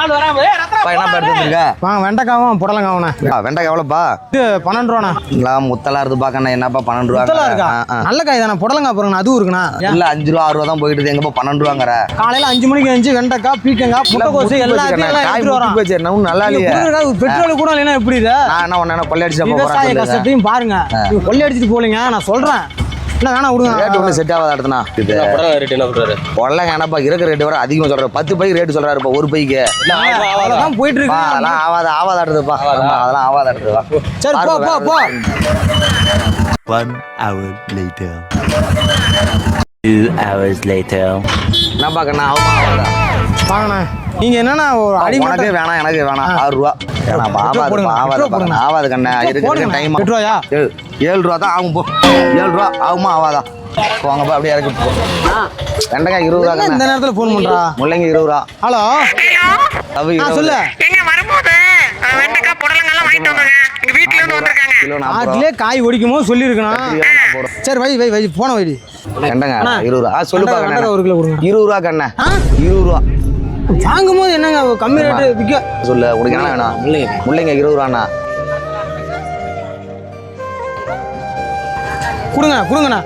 ஆள் வராம. என்ன எடுத்து வந்திருக்க? வாங்க வெண்டைக்காவும் புடலங்காவுண்ணே ஆ, வெண்டைக்காய் எவ்வளோப்பா? இது பன்னெண்டு ரூபாண்ணா. முத்தலா இருந்து பாக்கண்ணா என்னப்பா பன்னெண்டு ரூபா இருக்கா? நல்ல காய் தானே புடலங்காய் பாருங்கண்ணா அதுவும் இருக்குண்ணா. இல்ல அஞ்சு ரூபா ஆறு ரூபா தான் போயிட்டு இருக்கு. எங்கப்பா பன்னெண்டு ரூபாங்கிற? காலையில அஞ்சு மணிக்கு எழுந்து வெண்டைக்காய் பீக்கங்காய் முட்டைக்கோசு எல்லாத்தையும் நல்லா இல்லையே. பெட்ரோல் கூட இல்லைன்னா எப்படி இது? நான் என்ன ஒண்ணு கொள்ளையடிச்சு விவசாய கஷ்டத்தையும் பாருங்க. கொள்ளையடிச்சிட்டு போலீங்க நான் சொல்றேன். இல்ல வேணா ரேட் விடுங்க ஒண்ணு செட் ஆகாத இடத்துனா இது ரேட் என்ன சொல்றாரு? இருக்கிற ரேட் வர அதிகமா சொல்றாரு. பத்து பைக்கு ரேட் சொல்றாரு இப்ப ஒரு பைக்கு? அவ்வளவுதான் போயிட்டு இருக்கு. அதெல்லாம் ஆவாத? ஆவாத அதெல்லாம் ஆவாத சரி போ போ போ. One hour later. Two hours later. என்னப்பா கண்ணா? ஆகுமா ஆவாதா? வாங்கண்ணா நீங்க என்னன்னா ஒரு அடிமட்ட வேணாம் எனக்கு வேணாம். ஆறு ரூபா. வேணாம் ஆவாது ஆவாது கண்ணா. இருக்கு டைம் ஏழு ரூபா தான் ஆகும் போ. ஏழு ரூபா ஆகுமா ஆவாதா போங்கப்பா அப்படியே இறக்கி போ. வெண்டைக்காய் இருபது ரூபா இந்த நேரத்துல போன் பண்றா? முள்ளங்கி இருபது ரூபா. ஹலோ? தவு சொல்லு. எங்க வரும்போது அஹ், வெண்டைக்காய் புடலங்கெல்லாம் வாங்கிட்டு வந்தாங்க. எங்க வீட்ல இருந்து வந்திருக்காங்க. கிலோ நாற்பது ரூபா. ஆட்டிலே காய் ஒடிக்கும் போது சொல்லியிருக்கணும் சரி வை வை வை போன வைடி. வெண்டைங்க அண்ணா, இருபது ரூபா. ஆ, சொல்லுப்பா வெண்டைக்காய் கண்ணா ஒரு கிலோ கொடுங்க. இருபது ரூபா கண்ணா? இருபது ரூபா. வாங்கும் போது என்னங்க கம்மி ரேட்டு விற்க? சொல்லு உனக்கு என்ன வேணும்? முள்ளங்கி. முள்ளங்க இருபது ரூபாண்ணா. கொடுங்கண்ணா கொடுங்கண்ணா.